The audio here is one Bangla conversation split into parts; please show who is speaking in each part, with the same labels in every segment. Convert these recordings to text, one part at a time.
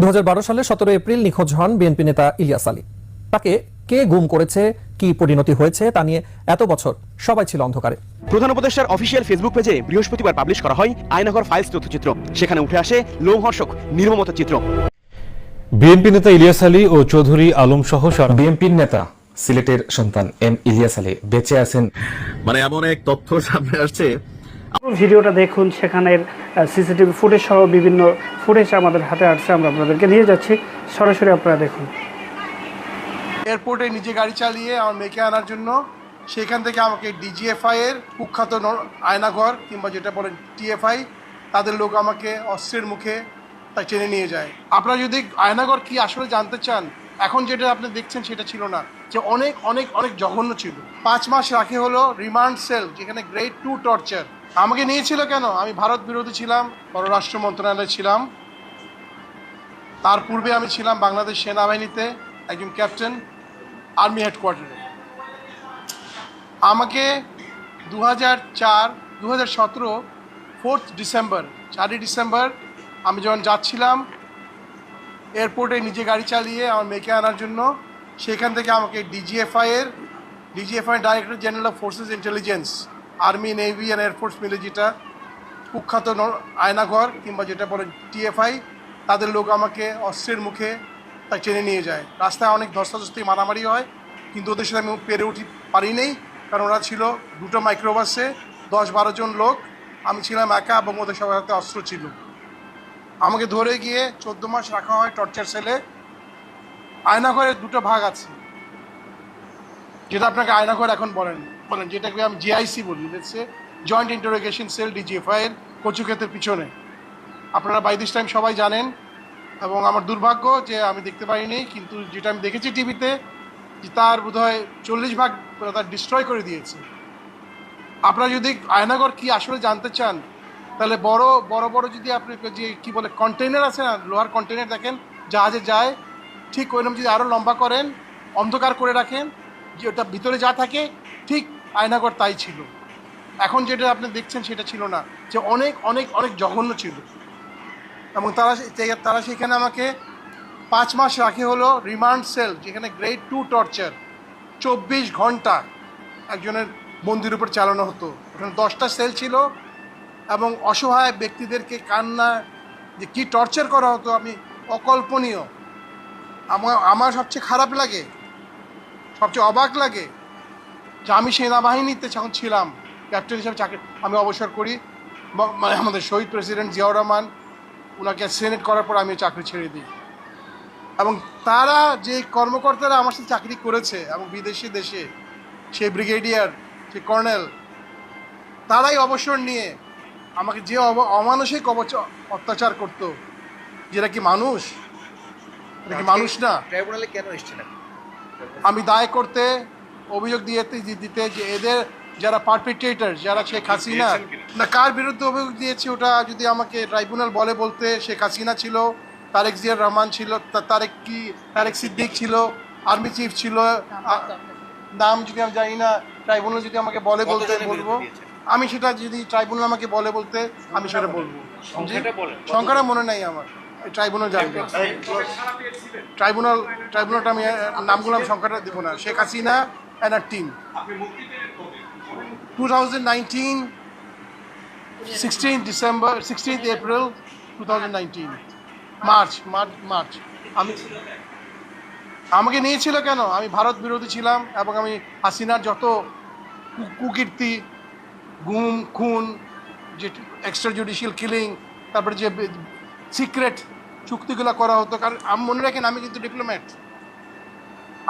Speaker 1: দু সালে সতেরো এপ্রিল নিখোঁজ হন বিএনপি নেতা ইলিয়াস আলী। তাকে কে গুম করেছে কি পরিণতি হয়েছে তা নিয়ে এত বছর সবাই ছিল অন্ধকারে।
Speaker 2: প্রধান উপদেষ্টার অফিসিয়াল ফেসবুক পেজে বৃহস্পতিবার পাবলিশ করা হয় আয়নাঘর ফাইলস তথ্যচিত্র। সেখানে উঠে আসে লোমহর্ষক নির্মমতা চিত্র।
Speaker 3: বিএনপি নেতা ইলিয়াস আলী ও চৌধুরী আলম সহ বিএনপির নেতা সিলেটের সন্তান এম ইলিয়াস আলী বেঁচে আছেন।
Speaker 4: মানে এমন এক তথ্য সামনে আসছে
Speaker 5: ভিডিওটা দেখুন, সেখানের সিসিটিভি ফুটেজ সহ বিভিন্ন ফুটেজ আমাদের হাতে আসছে, আমরা আপনাদেরকে নিয়ে যাচ্ছি। সরাসরি আপনারা দেখুন।
Speaker 6: এয়ারপোর্টে নিজে গাড়ি চালিয়ে আমার মেয়েকে আনার জন্য, সেখান থেকে আমাকে ডিজিএফআই এর কুখ্যাত আয়নাঘর কিংবা যেটা বলেন টিএফআই তাদের লোক আমাকে অস্ত্রের মুখে তা টেনে নিয়ে যায়। আপনারা যদি আয়নাঘর কি আসলে জানতে চান, এখন যেটা আপনি দেখছেন সেটা ছিল না, যে অনেক অনেক অনেক জঘন্য ছিল। পাঁচ মাস রাখে হলো রিমান্ড সেল যেখানে গ্রেড টু টর্চার আমাকে নিয়েছিল কেন? আমি ভারত বিরোধী ছিলাম, পররাষ্ট্র মন্ত্রণালয়ে ছিলাম। তার পূর্বে আমি ছিলাম বাংলাদেশ সেনাবাহিনীতে একজন ক্যাপ্টেন, আর্মি হেডকোয়ার্টারে। আমাকে দু হাজার চার দু হাজার সতেরো ফোর্থ ডিসেম্বর, চারই ডিসেম্বর আমি যখন যাচ্ছিলাম এয়ারপোর্টে নিজে গাড়ি চালিয়ে আমার মেয়েকে আনার জন্য, সেখান থেকে আমাকে ডিজিএফআই এর, DGFI director general of forces intelligence army, navy and air force মিলে যেটা কুখ্যাত আয়নাঘর কিংবা যেটা বলে টিএফআই, তাদের লোক আমাকে অস্ত্রের মুখে তা টেনে নিয়ে যায়। রাস্তায় অনেক ধস্তাধস্তি মারামারি হয়, কিন্তু ওদের সাথে আমি পেরে উঠি পারি নেই কারণ ওরা ছিল দুটো মাইক্রোবাসে দশ বারো জন লোক। আমি ছিলাম একা এবং ওদের সবার হাতে অস্ত্র ছিল। আমাকে ধরে গিয়ে চোদ্দ মাস রাখা হয় টর্চার সেলে। আয়নাঘরের দুটো ভাগ আছে, যেটা আপনাকে আয়নাঘর এখন বলেন। বলেন যেটাকে আমি জিআইসি বলি দেখছে জয়েন্ট ইন্টারোগেশন সেল ডিজিএফআই এর কচুক্ষেতের পিছনে। আপনারা বাই দিস টাইম সবাই জানেন, এবং আমার দুর্ভাগ্য যে আমি দেখতে পারিনি কিন্তু যেটা আমি দেখেছি টিভিতে, যে তার বোধহয় চল্লিশ ভাগ তার ডিস্ট্রয় করে দিয়েছে। আপনারা যদি আয়নাগর কি আসলে জানতে চান, তাহলে বড় বড় বড় যদি আপনি যে কি বলে কন্টেনার আছে না, লোহার কন্টেনার দেখেন, জাহাজে যায়, ঠিক ওইরকম যদি আরও লম্বা করেন, অন্ধকার করে রাখেন, যে ওটা ভিতরে যা থাকে, ঠিক আয়নাগর তাই ছিল। এখন যেটা আপনি দেখছেন সেটা ছিল না, যে অনেক অনেক অনেক জঘন্য ছিল। এবং তারা তারা সেখানে আমাকে পাঁচ মাস রাখে হলো রিমান্ড সেল যেখানে গ্রেড টু টর্চার চব্বিশ ঘণ্টা একজনের বন্দির উপর চালানো হতো। ওখানে দশটা সেল ছিল এবং অসহায় ব্যক্তিদেরকে কান্না, যে কী টর্চার করা হতো আমি অকল্পনীয়। আমার আমার সবচেয়ে খারাপ লাগে, সবচেয়ে অবাক লাগে যে আমি সেনাবাহিনীতে যখন ছিলাম ক্যাপ্টেন হিসাবে চাকরি আমি অবসর করি মানে আমাদের শহীদ প্রেসিডেন্ট জিয়াউর রহমান ওনাকে সেনেট করার পর আমি চাকরি ছেড়ে দিই। এবং তারা যে কর্মকর্তারা আমার সাথে চাকরি করেছে এবং বিদেশি দেশে সেই ব্রিগেডিয়ার সে কর্নেল তারাই অবসর নিয়ে আমাকে যে অমানসিক অবচ- অত্যাচার করতো যেটা কি মানুষ? এটা কি মানুষ না?
Speaker 4: ট্রাইব্যুনালে কেন এসেছিলেন
Speaker 6: আমি দায় করতে অভিযোগ দিয়ে দিতে যে এদের যারা পারপিটেটার যারা শেখ হাসিনা না কার বিরুদ্ধে অভিযোগ দিয়েছি ওটা যদি আমাকে ট্রাইব্যুনাল বলে বলতে শেখ হাসিনা ছিল তারেক জিয়ার রহমান ছিল তারেক কি তারেক সিদ্দিক ছিল আর্মি চিফ ছিল নাম যদি আমি জানি না ট্রাইব্যুনাল যদি আমাকে বলে বলতে বলব? আমি সেটা যদি ট্রাইব্যুনাল আমাকে বলে বলতে আমি সেটা বলব? সংখ্যাটা মনে নাই আমার। ট্রাইব্যুনাল জানবে ট্রাইব্যুনাল ট্রাইব্যুনালটা আমি নামগুলো আমি সংখ্যাটা দেবো না। Sheikh Hasina thousand nineteen sixteen December sixteenth April two thousand nineteen March March March আমি আমাকে নিয়েছিল কেন? আমি ভারত বিরোধী ছিলাম এবং আমি হাসিনার যত কুকীর্তি, গুম, খুন, যে এক্সট্রা জুডিশিয়াল কিলিং তারপরে যে সিক্রেট চুক্তিগুলো করা হতো, কারণ আমি মনে রাখেন, আমি কিন্তু ডিপ্লোম্যাট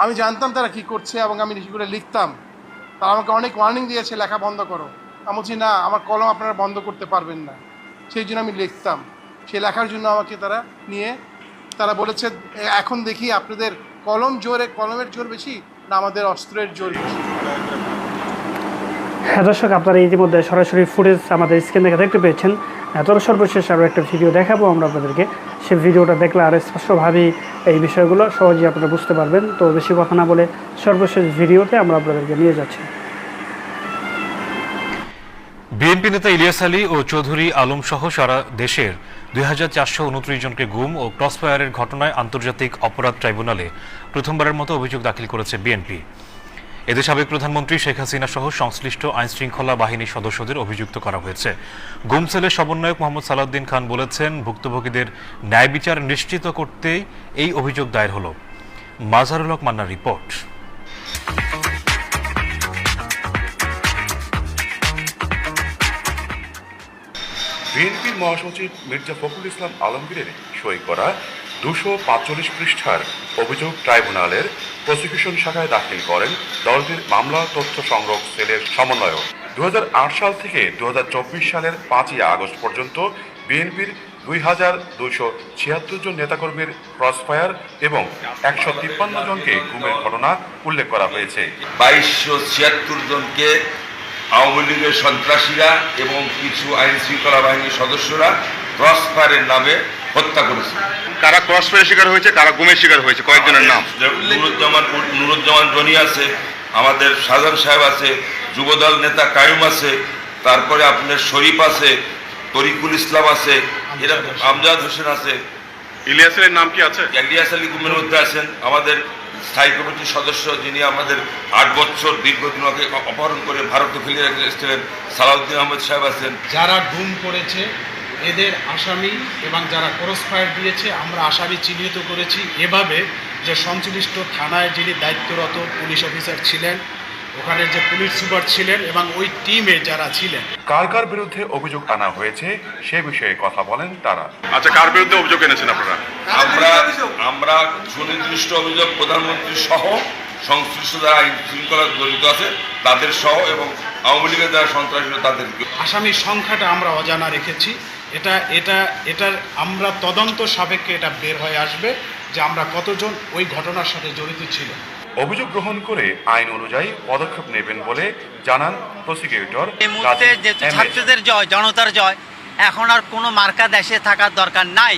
Speaker 6: আমি জানতাম তারা কি করছে এবং আমি সেগুলো লিখতাম। তারা আমাকে অনেক ওয়ার্নিং দিয়েছে, লেখা বন্ধ করো। আমি বলছি, না, আমার কলম আপনারা বন্ধ করতে পারবেন না। সেই জন্য আমি লিখতাম। সেই লেখার জন্য আমাকে তারা নিয়ে, তারা বলেছে, এখন দেখি আপনাদের কলম জোরে, কলমের জোর বেশি না আমাদের অস্ত্রের জোর বেশি?
Speaker 5: হ্যাঁ দর্শক, আপনারা ইতিমধ্যে সরাসরি ফুটেজ আমাদের স্ক্রিন থেকে দেখতে পেয়েছেন। তবে সর্বশেষ আরও একটা ভিডিও দেখাবো আমরা আপনাদেরকে। সেই ভিডিওটা দেখলে আরও স্পষ্টভাবেই এই বিষয়গুলো সহজেই আপনারা বুঝতে পারবেন। তো বেশি কথা না বলে সর্বশেষ ভিডিওতে আমরা আপনাদেরকে নিয়ে যাচ্ছি।
Speaker 3: বিএনপি নেতা ইলিয়াস আলী ও চৌধুরী আলম সহ সারা দেশের দুই হাজার চারশো উনত্রিশ জনকে গুম ও ক্রসফায়ারের ঘটনায় আন্তর্জাতিক অপরাধ ট্রাইব্যুনালে প্রথমবারের মতো অভিযোগ দাখিল করেছে বিএনপি। এদের সাবেক প্রধানমন্ত্রী শেখ হাসিনা সহ সংশ্লিষ্ট আইন শৃঙ্খলা বাহিনীর সদস্যদের অভিযুক্ত করা হয়েছে। গুমসেলের সমন্বয়ক মোহাম্মদ সালাউদ্দিন খান বলেছেন, ভুক্তভোগীদের ন্যায় বিচার নিশ্চিত করতেই এই অভিযোগ দায়ের হল। মাজারুল হক মান্নার রিপোর্ট।
Speaker 7: বিএনপির মহাসচিব মির্জা ফখরুল ইসলাম আলমগীরের সই করা দুশো পাঁচচল্লিশ পৃষ্ঠার অভিযোগ ট্রাইব্যুনালের প্রসিকিউশন শাখায় দাখিল করেন দলটির মামলা তথ্য সংগ্রহ সেলের সমন্বয়ক। দু হাজার আট সাল থেকে দু হাজার চব্বিশ সালের পাঁচই আগস্ট পর্যন্ত বিএনপির দুই হাজার দুইশো ছিয়াত্তর জন নেতাকর্মীর ক্রসফায়ার এবং একশো তিপ্পান্ন জনকে গুমের ঘটনা উল্লেখ করা হয়েছে।
Speaker 8: বাইশশো ছিয়াত্তর জনকে আওয়ামী লীগের সন্ত্রাসীরা এবং কিছু আইন শৃঙ্খলা বাহিনীর সদস্যরা ক্রসফায়ারের নামে হত্যা করেছে।
Speaker 9: কারা ক্রস ফেয়ারের শিকার হয়েছে কারা গুমের শিকার হয়েছে কয়েকজনের নাম।
Speaker 8: নুরুজ্জামান নুরুজ্জামান রনি আছে আমাদের সাজান সাহেব আছে যুবদল নেতা কায়ুম আছে তারপরে আপনার শরীফ আছে তরিকুল ইসলাম আছে এরা আমজাদ হোসেন আছে।
Speaker 9: ইলিয়াসের নাম কি আছে?
Speaker 8: ইলিয়াস আলী গুমের মধ্যে আছেন। আমাদের স্থায়ী কমিটির সদস্য যিনি আমাদের আট বছর দীর্ঘদিন আগে অপহরণ করে ভারতে ফেলে রেখেছিলেন সালাউদ্দিন আহমেদ সাহেব আছেন।
Speaker 10: যারা গুম করেছে এদের আসামি এবং যারা ক্রস ফায়ার দিয়েছে আমরা আসামি চিহ্নিত করেছি। এভাবে যে সংশ্লিষ্ট থানায় যিনি দায়িত্বরত পুলিশ অফিসার ছিলেন ওখানে যে পুলিশ সুপার ছিলেন এবং ওই টিমে যারা ছিলেন।
Speaker 7: কার কার বিরুদ্ধে অভিযোগ আনা হয়েছে সে বিষয়ে কথা বলেন তারা।
Speaker 9: আচ্ছা কার বিরুদ্ধে অভিযোগ এনেছেন আপনারা?
Speaker 8: আমরা আমরা সুনির্দিষ্ট অভিযোগ প্রধানমন্ত্রী সহ সংশ্লিষ্ট যারা আইন শৃঙ্খলা জড়িত আছে তাদের সহ এবং আওয়ামী লীগের যারা সন্ত্রাসী তাদের
Speaker 10: আসামির সংখ্যাটা আমরা অজানা রেখেছি। এটা এটা এটার আমরা তদন্ত সাপেক্ষে এটা বের হয়ে আসবে যে আমরা কতজন ওই ঘটনার সাথে জড়িত ছিল
Speaker 7: অভিযোগ গ্রহণ করে আইন অনুযায়ী পদক্ষেপ নেবেন বলে জানান প্রসিকিউটর
Speaker 11: এই মুহূর্তে যেহেতু ছাত্রদের জয় জনতার জয় এখন আর কোনো মার্কা দেশে থাকার দরকার নাই।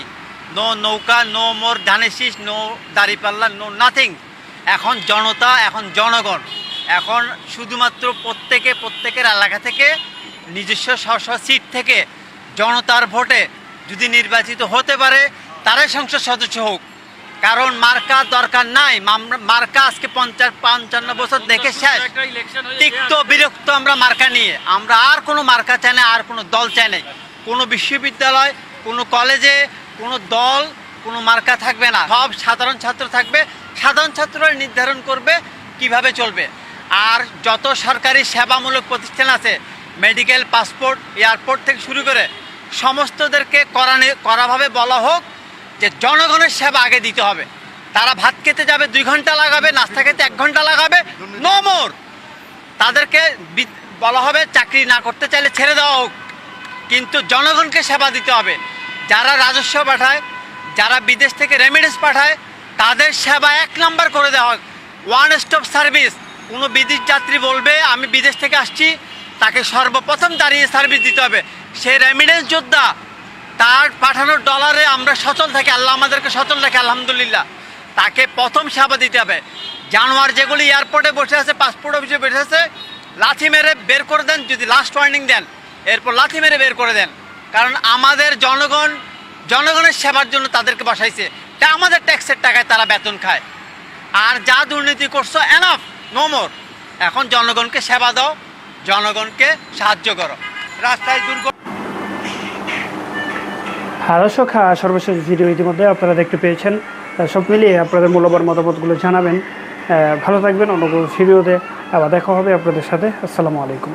Speaker 11: নো নৌকা নো মোর ধানেশিস নো দাড়িপাল্লা নো নাথিং। এখন জনতা এখন জনগণ। এখন শুধুমাত্র প্রত্যেকে প্রত্যেকের এলাকা থেকে নিজস্ব স্ব স্ব সিট থেকে জনতার ভোটে যদি নির্বাচিত হতে পারে, তারাই সংসদ সদস্য হোক। কারণ মার্কা দরকার নাই। মার্কা আজকে পঞ্চাশ পঞ্চান্ন বছর দেখে শেষ। তিক্ত বিরক্ত আমরা মার্কা নিয়ে। আমরা আর কোনো মার্কা চাই না, আর কোনো দল চাই নাই কোনো বিশ্ববিদ্যালয়, কোনো কলেজে, কোনো দল, কোনো মার্কা থাকবে না। সব সাধারণ ছাত্র থাকবে। সাধারণ ছাত্ররা নির্ধারণ করবে কীভাবে চলবে। আর যত সরকারি সেবামূলক প্রতিষ্ঠান আছে, মেডিকেল, পাসপোর্ট, এয়ারপোর্ট থেকে শুরু করে সমস্তদেরকে করানে করাভাবে বলা হোক যে জনগণের সেবা আগে দিতে হবে। তারা ভাত খেতে যাবে, দুই ঘণ্টা লাগাবে, নাস্তা খেতে এক ঘণ্টা লাগাবে নো মোর তাদেরকে বলা হবে চাকরি না করতে চাইলে ছেড়ে দেওয়া হোক। কিন্তু জনগণকে সেবা দিতে হবে। যারা রাজস্ব পাঠায়, যারা বিদেশ থেকে রেমিডেন্স পাঠায়, তাদের সেবা এক নাম্বার করে দেওয়া হোক। ওয়ান স্টপ সার্ভিস কোনো বিদেশ যাত্রী বলবে, আমি বিদেশ থেকে আসছি তাকে সর্বপ্রথম দাঁড়িয়ে সার্ভিস দিতে হবে। সে রেমিডেন্স যোদ্ধা, তার পাঠানোর ডলারে আমরা সচল থাকি, আল্লাহ আমাদেরকে সচল রাখে, আলহামদুলিল্লাহ। তাকে প্রথম সেবা দিতে হবে। জানোয়ার যেগুলি এয়ারপোর্টে বসে আছে পাসপোর্ট অফিসে বসে আছে, লাথি মেরে বের করে দেন, যদি লাস্ট ওয়ার্নিং দেন, এরপর লাথি মেরে বের করে দেন। কারণ আমাদের জনগণ, জনগণের সেবার জন্য তাদেরকে বসাইছে। তা আমাদের ট্যাক্সের টাকায় তারা বেতন খায়। আর যা দুর্নীতি করছ এনাফ নো মোর এখন জনগণকে সেবা দাও। জনগণকে সাহায্য করো। রাস্তায় দুর্গ
Speaker 5: দর্শক হ্যাঁ, সর্বশেষ ভিডিও ইতিমধ্যে আপনারা দেখতে পেয়েছেন। সব মিলিয়ে আপনাদের মূল্যবান মতামতগুলো জানাবেন। ভালো থাকবেন অন্য ভিডিওতে আবার দেখা হবে আপনাদের সাথে। আসসালামু আলাইকুম।